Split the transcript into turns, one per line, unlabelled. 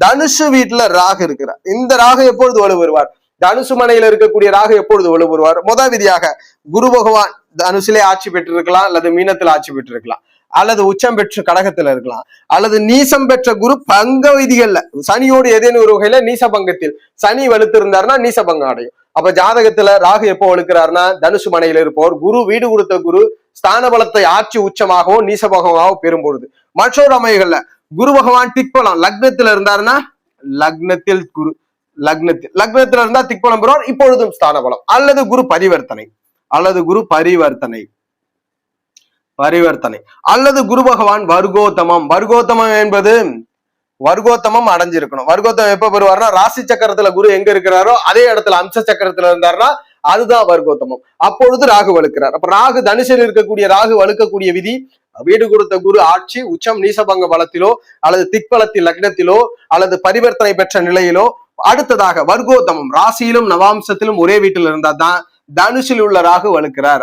தனுசு வீட்டுல ராகு இருக்கிறார். இந்த ராகு எப்பொழுது வலு வருவார் தனுசு மனையில இருக்கக்கூடிய ராகு எப்பொழுது வலு வருவார் முத விதியாக குரு பகவான் தனுசிலே ஆட்சி பெற்றிருக்கலாம் அல்லது மீனத்தில் ஆட்சி பெற்றிருக்கலாம் அல்லது உச்சம் பெற்று கடகத்துல இருக்கலாம் அல்லது நீசம் பெற்ற குரு பங்க விதிகள்ல சனியோடு ஏதேனும் ஒரு வகையில நீச பங்கத்தில் சனி வலுத்திருந்தாருன்னா நீச பங்கம் அடையும். அப்ப ஜாதகத்துல ராகு எப்போ வலுக்கிறாருன்னா தனுசு மனையில இருப்பவர் குரு வீடு கொடுத்த குரு ஸ்தான பலத்தை ஆட்சி நீசபகமாகவும் பெரும் பொழுது மற்றொரு அமைகள்ல குரு பகவான் திக்பலம் லக்னத்துல இருந்தாருன்னா லக்னத்தில் குரு லக்னத்தில் லக்னத்துல இருந்தா திக்பலம் பெறுவார் இப்பொழுதும் ஸ்தான பலம் அல்லது குரு பரிவர்த்தனை. அல்லது குரு பரிவர்த்தனை. பரிவர்த்தனை. அல்லது குரு பகவான் வர்கோத்தமம். வர்கோத்தமம் என்பது வர்கோத்தமம் அடைஞ்சிருக்கணும். வர்கோத்தமம் எப்ப பெறுவார்னா ராசி சக்கரத்துல குரு எங்க இருக்கிறாரோ அதே இடத்துல அம்ச சக்கரத்துல இருந்தாருன்னா அதுதான் வர்க்கோத்தமம் அப்பொழுது ராகு வலுக்கிறார். அப்ப ராகு தனுஷில் இருக்கக்கூடிய ராகு வலுக்கக்கூடிய விதி வீடு கொடுத்த குரு ஆட்சி உச்சம் நீசபங்க பலத்திலோ அல்லது திக்பலத்தில் லக்னத்திலோ அல்லது பரிவர்த்தனை பெற்ற நிலையிலோ அடுத்ததாக வர்க்கோத்தமம் ராசியிலும் நவாம்சத்திலும் ஒரே வீட்டில் இருந்தா தான் தனுஷில் உள்ள ராகு வலுக்கிறார்.